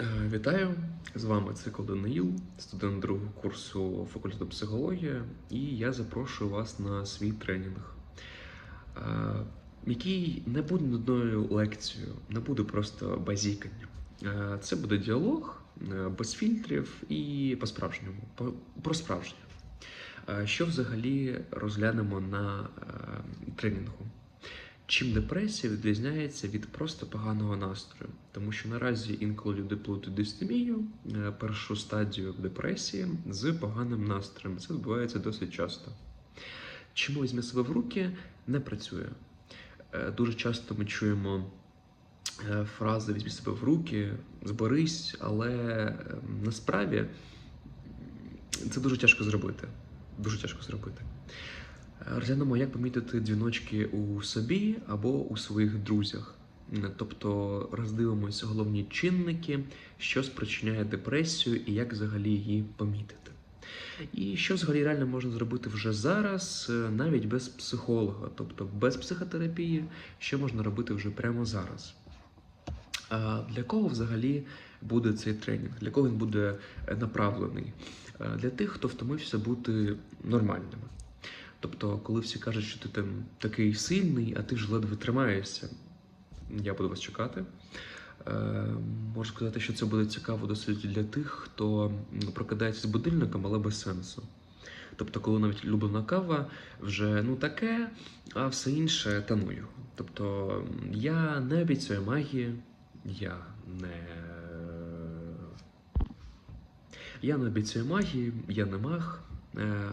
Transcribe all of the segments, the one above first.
Е, Вітаю! З вами цикл Даниїл, студент другого курсу факультету психологія, і я запрошую вас на свій тренінг, е, який не буде нудною лекцією, не буде просто базіканням. Е, Це буде діалог без фільтрів і по-справжньому, по- про справжнє. Що взагалі розглянемо на тренінгу? Чим депресія відрізняється від просто поганого настрою? Тому що наразі інколи люди плутають дистемію, е, першу стадію депресії з поганим настроєм. Це відбувається досить часто. Чому візьме себе в руки не працює. Е, Дуже часто ми чуємо е, фрази візьми себе в руки, зберись, але е, насправді це дуже тяжко зробити. Дуже тяжко зробити. Розглянемо, як помітити дзвіночки у собі або у своїх друзях. Тобто роздивимося головні чинники, що спричиняє депресію і як взагалі її помітити. І що взагалі реально можна зробити вже зараз, е, навіть без психолога, тобто без психотерапії, що можна робити вже прямо зараз. А для кого взагалі буде цей тренінг? Для кого він буде направлений? Для тих, хто втомився бути нормальними. Тобто, коли всі кажуть, що ти там такий сильний, а ти ж ледве тримаєшся, я буду вас чекати. Е, можу сказати, що це буде цікаво досить для тих, хто прокидається з будильником, але без сенсу. Тобто, коли навіть улюблена кава вже ну таке, а все інше таную. Тобто, я не обіцяю магії, я не. Я не обіцяю магії, я не маг,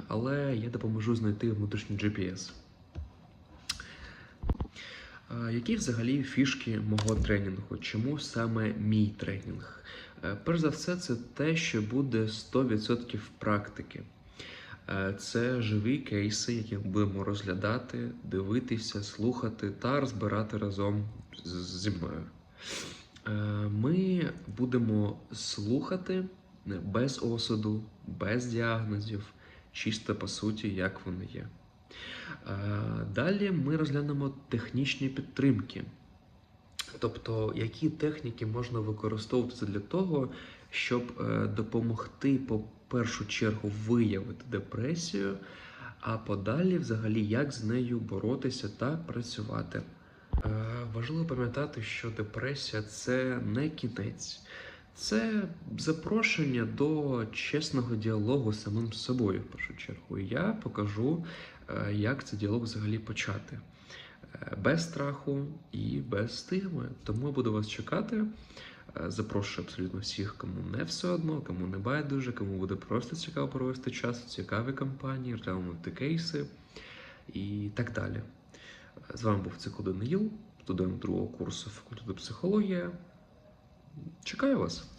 але я допоможу знайти внутрішній GPS. Е, Які взагалі фішки мого тренінгу? Чому саме мій тренінг? Е, Перш за все, це те, що буде 100% практики. Е, Це живі кейси, які будемо розглядати, дивитися, слухати та розбирати разом зі мною. Е, Ми будемо слухати без осуду, без діагнозів, чисто по суті, як вони є. Е, Далі ми розглянемо технічні підтримки. Тобто, які техніки можна використовувати для того, щоб е, допомогти, по першу чергу, виявити депресію, а подалі, взагалі, як з нею боротися та працювати. Е, Важливо пам'ятати, що депресія це не кінець, це запрошення до чесного діалогу з самим собою, в першу чергу. Я покажу, е, як цей діалог взагалі почати. Е, Без страху і без стигми. Тому я буду вас чекати. Е, Запрошую абсолютно всіх, кому не все одно, кому не байдуже, кому буде просто цікаво провести час, цікаві кампанії, розглянути кейси і так далі. З вами був цикл Даниїл, студент другого курсу факультету психологія. Чекаю вас.